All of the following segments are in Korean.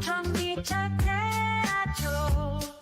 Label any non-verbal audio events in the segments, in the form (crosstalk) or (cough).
전기차 태아조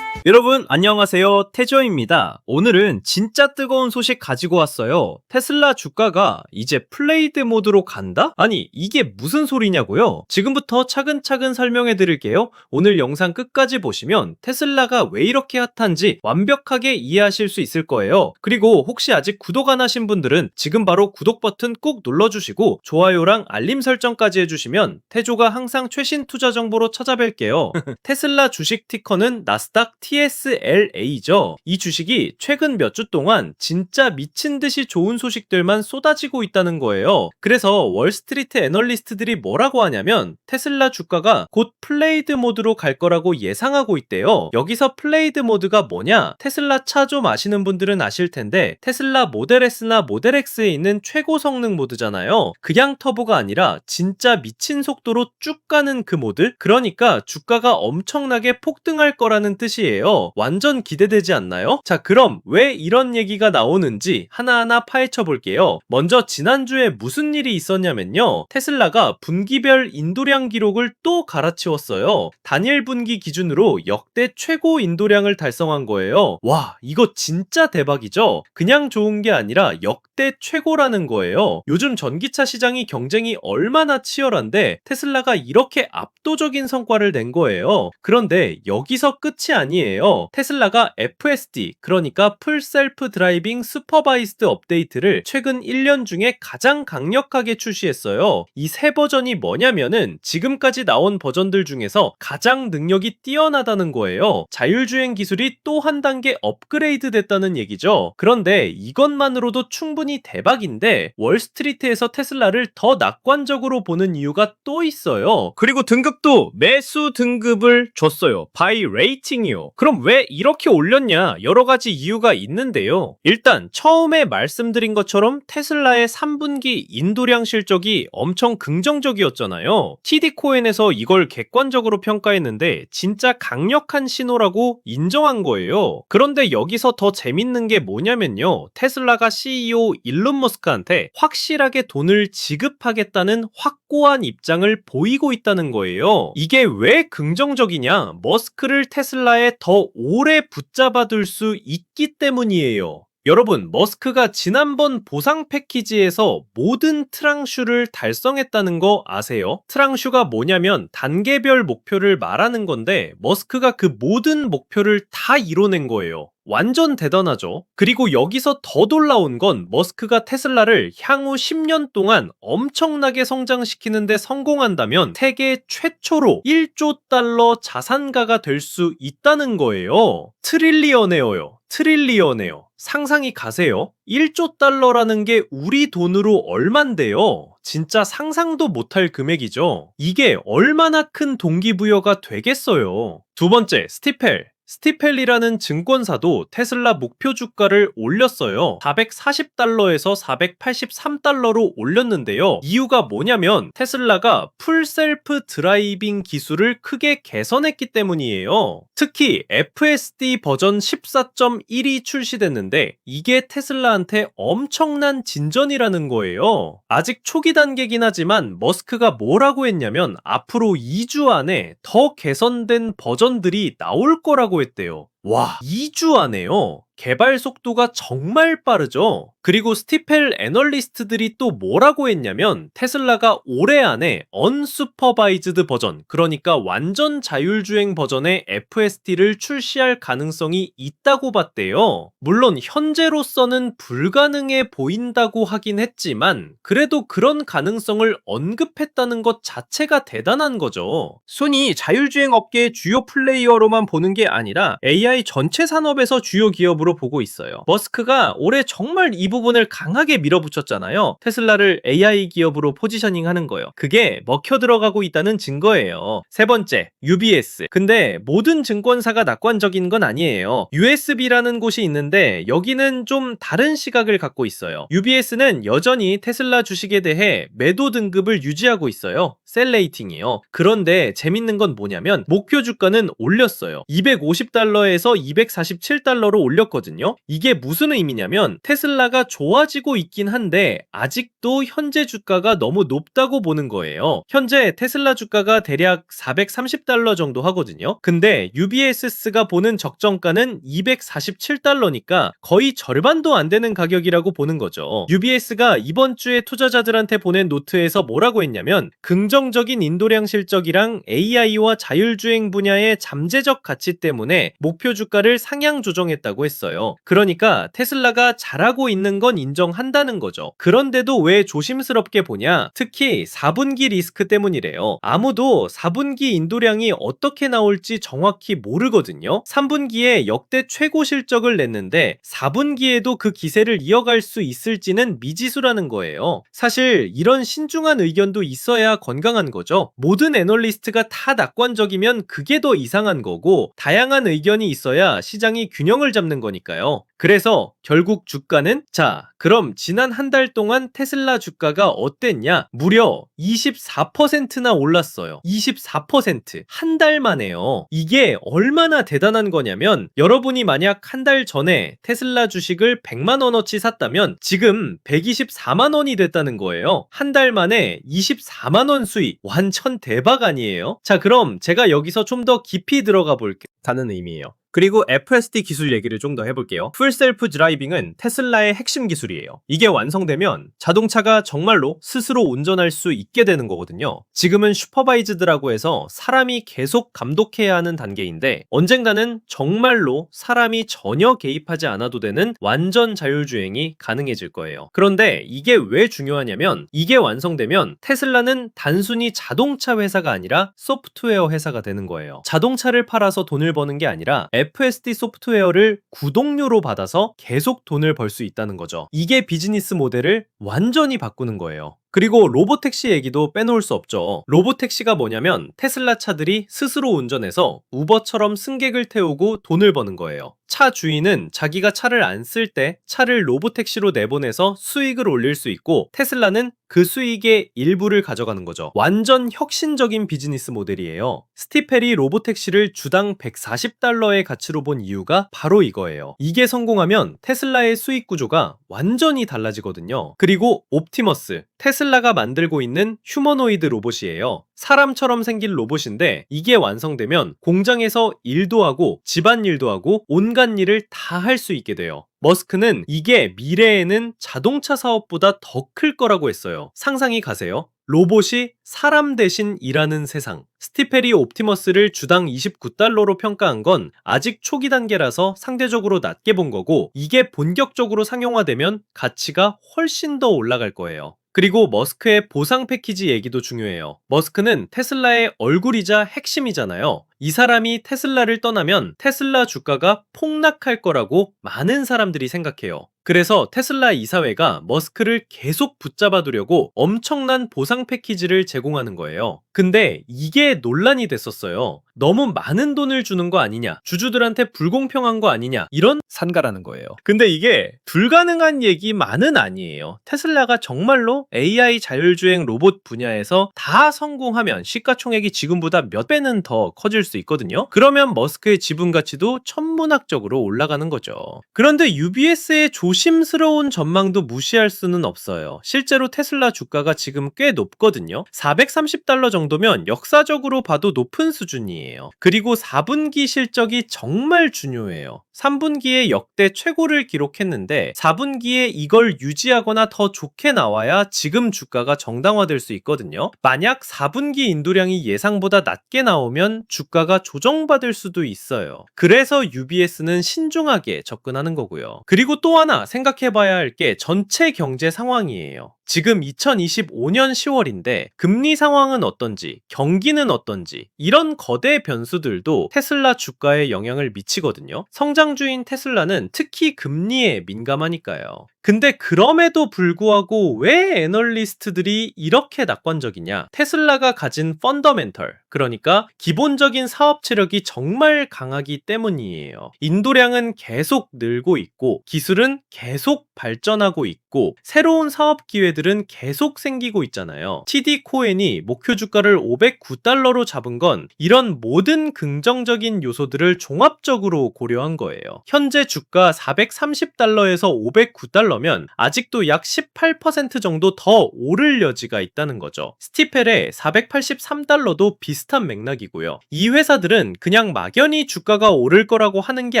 여러분 안녕하세요. 태조입니다. 오늘은 진짜 뜨거운 소식 가지고 왔어요. 테슬라 주가가 이제 플레이드 모드로 간다? 아니 이게 무슨 소리냐고요? 지금부터 차근차근 설명해 드릴게요. 오늘 영상 끝까지 보시면 테슬라가 왜 이렇게 핫한지 완벽하게 이해하실 수 있을 거예요. 그리고 혹시 아직 구독 안 하신 분들은 지금 바로 구독 버튼 꾹 눌러주시고 좋아요랑 알림 설정까지 해주시면 태조가 항상 최신 투자 정보로 찾아뵐게요. (laughs) 테슬라 주식 티커는 나스닥 TSLA죠. 이 주식이 최근 몇 주 동안 진짜 미친 듯이 좋은 소식들만 쏟아지고 있다는 거예요. 그래서 월스트리트 애널리스트들이 뭐라고 하냐면 테슬라 주가가 곧 플레이드 모드로 갈 거라고 예상하고 있대요. 여기서 플레이드 모드가 뭐냐? 테슬라 차 좀 아시는 분들은 아실 텐데 테슬라 모델 S나 모델 X에 있는 최고 성능 모드잖아요. 그냥 터보가 아니라 진짜 미친 속도로 쭉 가는 그 모드? 그러니까 주가가 엄청나게 폭등할 거라는 뜻이에요. 완전 기대되지 않나요? 자, 그럼 왜 이런 얘기가 나오는지 하나하나 파헤쳐 볼게요. 먼저 지난주에 무슨 일이 있었냐면요. 테슬라가 분기별 인도량 기록을 또 갈아치웠어요. 단일 분기 기준으로 역대 최고 인도량을 달성한 거예요. 와, 이거 진짜 대박이죠? 그냥 좋은 게 아니라 역대 최고라는 거예요. 요즘 전기차 시장이 경쟁이 얼마나 치열한데 테슬라가 이렇게 압도적인 성과를 낸 거예요. 그런데 여기서 끝이 아니에요. 테슬라가 FSD, 그러니까 풀 셀프 드라이빙 슈퍼바이스드 업데이트를 최근 1년 중에 가장 강력하게 출시했어요. 이새 버전이 뭐냐면은 지금까지 나온 버전들 중에서 가장 능력이 뛰어나다는 거예요. 자율주행 기술이 또 한 단계 업그레이드 됐다는 얘기죠. 그런데 이것만으로도 충분히 대박인데 월스트리트에서 테슬라를 더 낙관적으로 보는 이유가 또 있어요. 그리고 등급도 매수 등급을 줬어요. 바이 레이팅이요. 그럼 왜 이렇게 올렸냐? 여러 가지 이유가 있는데요. 일단 처음에 말씀드린 것처럼 테슬라의 3분기 인도량 실적이 엄청 긍정적이었잖아요. TD코인에서 이걸 객관적으로 평가했는데 진짜 강력한 신호라고 인정한 거예요. 그런데 여기서 더 재밌는 게 뭐냐면요. 테슬라가 CEO 일론 머스크한테 확실하게 돈을 지급하겠다는 확고한 입장을 보이고 있다는 거예요. 이게 왜 긍정적이냐? 머스크를 테슬라에 더 오래 붙잡아둘 수 있기 때문이에요. 여러분, 머스크가 지난번 보상 패키지에서 모든 트랑슈를 달성했다는 거 아세요? 트랑슈가 뭐냐면 단계별 목표를 말하는 건데 머스크가 그 모든 목표를 다 이뤄낸 거예요. 완전 대단하죠. 그리고 여기서 더 놀라운 건 머스크가 테슬라를 향후 10년 동안 엄청나게 성장시키는데 성공한다면 세계 최초로 1조 달러 자산가가 될 수 있다는 거예요. 트릴리언에어요. 트릴리언에어. 상상이 가세요? 1조 달러라는 게 우리 돈으로 얼만데요? 진짜 상상도 못할 금액이죠. 이게 얼마나 큰 동기부여가 되겠어요. 두 번째, 스티펠. 스티펠이라는 증권사도 테슬라 목표 주가를 올렸어요. 440달러에서 483달러로 올렸는데요. 이유가 뭐냐면 테슬라가 풀 셀프 드라이빙 기술을 크게 개선했기 때문이에요. 특히 FSD 버전 14.1이 출시됐는데 이게 테슬라한테 엄청난 진전이라는 거예요. 아직 초기 단계긴 하지만 머스크가 뭐라고 했냐면 앞으로 2주 안에 더 개선된 버전들이 나올 거라고 했대요. 와, 2주 안에요. 개발 속도가 정말 빠르죠? 그리고 스티펠 애널리스트들이 또 뭐라고 했냐면 테슬라가 올해 안에 언슈퍼바이즈드 버전, 그러니까 완전 자율주행 버전의 FSD를 출시할 가능성이 있다고 봤대요. 물론 현재로서는 불가능해 보인다고 하긴 했지만 그래도 그런 가능성을 언급했다는 것 자체가 대단한 거죠. 손이 자율주행 업계의 주요 플레이어로만 보는 게 아니라 AI 전체 산업에서 주요 기업으로 보고 있어요. 머스크가 올해 정말 이 부분을 강하게 밀어붙였잖아요. 테슬라를 AI 기업으로 포지셔닝 하는 거예요. 그게 먹혀 들어가고 있다는 증거예요. 세 번째, UBS. 근데 모든 증권사가 낙관적인 건 아니에요. USB라는 곳이 있는데 여기는 좀 다른 시각을 갖고 있어요. UBS는 여전히 테슬라 주식에 대해 매도 등급을 유지하고 있어요. 셀레이팅이요. 그런데 재밌는 건 뭐냐면 목표 주가는 올렸어요. 250달러에서 247달러로 올렸거든요. 좋거든요. 이게 무슨 의미냐면 테슬라가 좋아지고 있긴 한데 아직도 현재 주가가 너무 높다고 보는 거예요. 현재 테슬라 주가가 대략 430달러 정도 하거든요. 근데 UBS가 보는 적정가는 247달러니까 거의 절반도 안 되는 가격이라고 보는 거죠. UBS가 이번 주에 투자자들한테 보낸 노트에서 뭐라고 했냐면 긍정적인 인도량 실적이랑 AI와 자율주행 분야의 잠재적 가치 때문에 목표 주가를 상향 조정했다고 했어요. 그러니까 테슬라가 잘하고 있는 건 인정한다는 거죠. 그런데도 왜 조심스럽게 보냐? 특히 4분기 리스크 때문이래요. 아무도 4분기 인도량이 어떻게 나올지 정확히 모르거든요. 3분기에 역대 최고 실적을 냈는데 4분기에도 그 기세를 이어갈 수 있을지는 미지수라는 거예요. 사실 이런 신중한 의견도 있어야 건강한 거죠. 모든 애널리스트가 다 낙관적이면 그게 더 이상한 거고 다양한 의견이 있어야 시장이 균형을 잡는 거니까요. 그래서 결국 주가는 자, 그럼 지난 한 달 동안 테슬라 주가가 어땠냐? 무려 24%나 올랐어요. 24%. 한 달 만에요. 이게 얼마나 대단한 거냐면 여러분이 만약 한 달 전에 테슬라 주식을 100만 원어치 샀다면 지금 124만 원이 됐다는 거예요. 한 달 만에 24만 원 수익. 완전 대박 아니에요? 자, 그럼 제가 여기서 좀 더 깊이 들어가 볼게요. 다는 의미예요. 그리고 FSD 기술 얘기를 좀 더 해볼게요. 풀셀프 드라이빙은 테슬라의 핵심 기술이에요. 이게 완성되면 자동차가 정말로 스스로 운전할 수 있게 되는 거거든요. 지금은 슈퍼바이즈드라고 해서 사람이 계속 감독해야 하는 단계인데 언젠가는 정말로 사람이 전혀 개입하지 않아도 되는 완전 자율주행이 가능해질 거예요. 그런데 이게 왜 중요하냐면 이게 완성되면 테슬라는 단순히 자동차 회사가 아니라 소프트웨어 회사가 되는 거예요. 자동차를 팔아서 돈을 버는 게 아니라 FSD 소프트웨어를 구독료로 받아서 계속 돈을 벌 수 있다는 거죠. 이게 비즈니스 모델을 완전히 바꾸는 거예요. 그리고 로보택시 얘기도 빼놓을 수 없죠. 로보택시가 뭐냐면 테슬라 차들이 스스로 운전해서 우버처럼 승객을 태우고 돈을 버는 거예요. 차 주인은 자기가 차를 안 쓸 때 차를 로보택시로 내보내서 수익을 올릴 수 있고 테슬라는 그 수익의 일부를 가져가는 거죠. 완전 혁신적인 비즈니스 모델이에요. 스티펠이 로보택시를 주당 140달러의 가치로 본 이유가 바로 이거예요. 이게 성공하면 테슬라의 수익 구조가 완전히 달라지거든요. 그리고 옵티머스, 테슬라 가 만들고 있는 휴머노이드 로봇이에요. 사람처럼 생긴 로봇인데 이게 완성되면 공장에서 일도 하고 집안일도 하고 온갖 일을 다 할 수 있게 돼요. 머스크는 이게 미래에는 자동차 사업보다 더 클 거라고 했어요. 상상이 가세요. 로봇이 사람 대신 일하는 세상. 스티페리 옵티머스를 주당 29달러로 평가한 건 아직 초기 단계라서 상대적으로 낮게 본 거고 이게 본격적으로 상용화되면 가치가 훨씬 더 올라갈 거예요. 그리고 머스크의 보상 패키지 얘기도 중요해요. 머스크는 테슬라의 얼굴이자 핵심이잖아요. 이 사람이 테슬라를 떠나면 테슬라 주가가 폭락할 거라고 많은 사람들이 생각해요. 그래서 테슬라 이사회가 머스크를 계속 붙잡아 두려고 엄청난 보상 패키지를 제공하는 거예요. 근데 이게 논란이 됐었어요. 너무 많은 돈을 주는 거 아니냐, 주주들한테 불공평한 거 아니냐, 이런 산가라는 거예요. 근데 이게 불가능한 얘기만은 아니에요. 테슬라가 정말로 AI 자율주행 로봇 분야에서 다 성공하면 시가총액이 지금보다 몇 배는 더 커질 수 있거든요. 그러면 머스크의 지분 가치도 천문학적으로 올라가는 거죠. 그런데 UBS의 조심스러운 전망도 무시할 수는 없어요. 실제로 테슬라 주가가 지금 꽤 높거든요. 430달러 정도면 역사적으로 봐도 높은 수준이에요. 그리고 4분기 실적이 정말 중요해요. 3분기에 역대 최고를 기록했는데 4분기에 이걸 유지하거나 더 좋게 나와야 지금 주가가 정당화될 수 있거든요. 만약 4분기 인도량이 예상보다 낮게 나오면 주가가 조정받을 수도 있어요. 그래서 UBS는 신중하게 접근하는 거고요. 그리고 또 하나 생각해 봐야 할 게 전체 경제 상황이에요. 지금 2025년 10월인데 금리 상황은 어떤지, 경기는 어떤지 이런 거대 변수들도 테슬라 주가에 영향을 미치거든요. 성장주인 테슬라는 특히 금리에 민감하니까요. 근데 그럼에도 불구하고 왜 애널리스트들이 이렇게 낙관적이냐? 테슬라가 가진 펀더멘털, 그러니까 기본적인 사업 체력이 정말 강하기 때문이에요. 인도량은 계속 늘고 있고, 기술은 계속 발전하고 있고, 새로운 사업 기회들은 계속 생기고 있잖아요. TD 코엔이 목표 주가를 509달러로 잡은 건 이런 모든 긍정적인 요소들을 종합적으로 고려한 거예요. 현재 주가 430달러에서 509달러 면 아직도 약 18% 정도 더 오를 여지가 있다는 거죠. 스티펠의 483달러도 비슷한 맥락이고요. 이 회사들은 그냥 막연히 주가가 오를 거라고 하는 게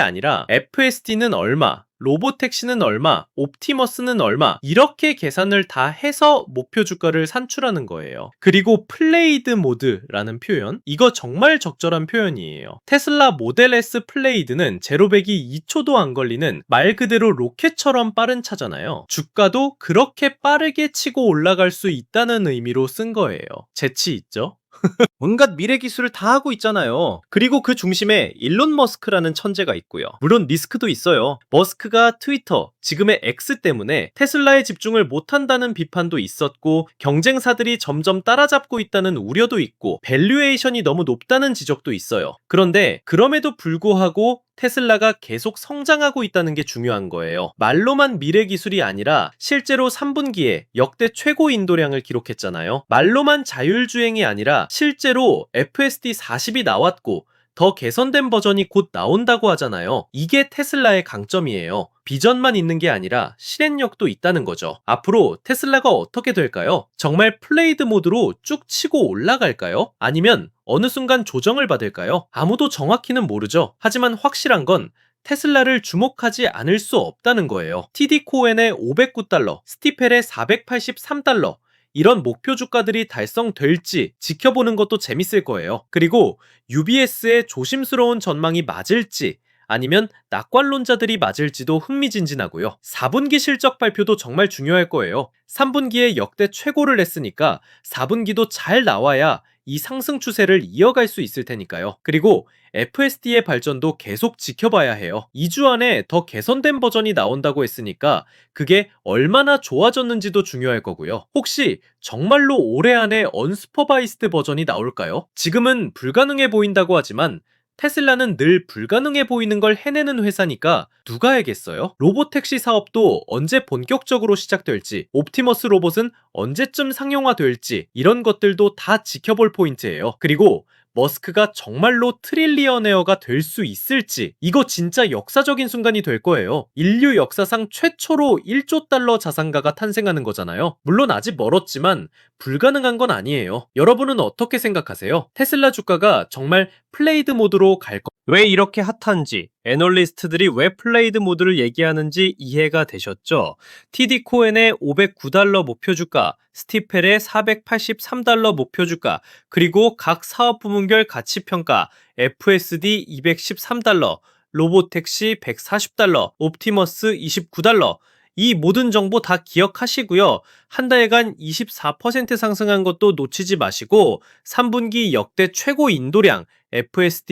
아니라 FSD는 얼마, 로보택시는 얼마, 옵티머스는 얼마, 이렇게 계산을 다 해서 목표 주가를 산출하는 거예요. 그리고 플레이드 모드라는 표현, 이거 정말 적절한 표현이에요. 테슬라 모델 S 플레이드는 제로백이 2초도 안 걸리는 말 그대로 로켓처럼 빠른 차잖아요. 주가도 그렇게 빠르게 치고 올라갈 수 있다는 의미로 쓴 거예요. 재치 있죠? (laughs) 온갖 미래 기술을 다 하고 있잖아요. 그리고 그 중심에 일론 머스크라는 천재가 있고요. 물론 리스크도 있어요. 머스크가 트위터, 지금의 X 때문에 테슬라에 집중을 못한다는 비판도 있었고, 경쟁사들이 점점 따라잡고 있다는 우려도 있고, 밸류에이션이 너무 높다는 지적도 있어요. 그런데 그럼에도 불구하고 테슬라가 계속 성장하고 있다는 게 중요한 거예요. 말로만 미래 기술이 아니라 실제로 3분기에 역대 최고 인도량을 기록했잖아요. 말로만 자율주행이 아니라 실제로 FSD 40이 나왔고 더 개선된 버전이 곧 나온다고 하잖아요. 이게 테슬라의 강점이에요. 비전만 있는 게 아니라 실행력도 있다는 거죠. 앞으로 테슬라가 어떻게 될까요? 정말 플레이드 모드로 쭉 치고 올라갈까요? 아니면 어느 순간 조정을 받을까요? 아무도 정확히는 모르죠. 하지만 확실한 건 테슬라를 주목하지 않을 수 없다는 거예요. TD 코엔의 509달러, 스티펠의 483달러, 이런 목표 주가들이 달성될지 지켜보는 것도 재밌을 거예요. 그리고 UBS의 조심스러운 전망이 맞을지 아니면 낙관론자들이 맞을지도 흥미진진하고요. 4분기 실적 발표도 정말 중요할 거예요. 3분기에 역대 최고를 냈으니까 4분기도 잘 나와야 이 상승 추세를 이어갈 수 있을 테니까요. 그리고 FSD의 발전도 계속 지켜봐야 해요. 2주 안에 더 개선된 버전이 나온다고 했으니까 그게 얼마나 좋아졌는지도 중요할 거고요. 혹시 정말로 올해 안에 언스퍼바이스드 버전이 나올까요? 지금은 불가능해 보인다고 하지만 테슬라는 늘 불가능해 보이는 걸 해내는 회사니까 누가 알겠어요? 로보택시 사업도 언제 본격적으로 시작될지, 옵티머스 로봇은 언제쯤 상용화될지 이런 것들도 다 지켜볼 포인트예요. 그리고 머스크가 정말로 트릴리어네어가 될 수 있을지 이거 진짜 역사적인 순간이 될 거예요. 인류 역사상 최초로 1조 달러 자산가가 탄생하는 거잖아요. 물론 아직 멀었지만 불가능한 건 아니에요. 여러분은 어떻게 생각하세요? 테슬라 주가가 정말 플레이드 모드로 갈 거. 왜 이렇게 핫한지, 애널리스트들이 왜 플레이드 모드를 얘기하는지 이해가 되셨죠? TD 코엔의 509달러 목표 주가, 스티펠의 483달러 목표 주가, 그리고 각 사업 부문별 가치 평가, FSD 213달러, 로보택시 140달러, 옵티머스 29달러, 이 모든 정보 다 기억하시고요. 한 달간 24% 상승한 것도 놓치지 마시고 3분기 역대 최고 인도량 FSD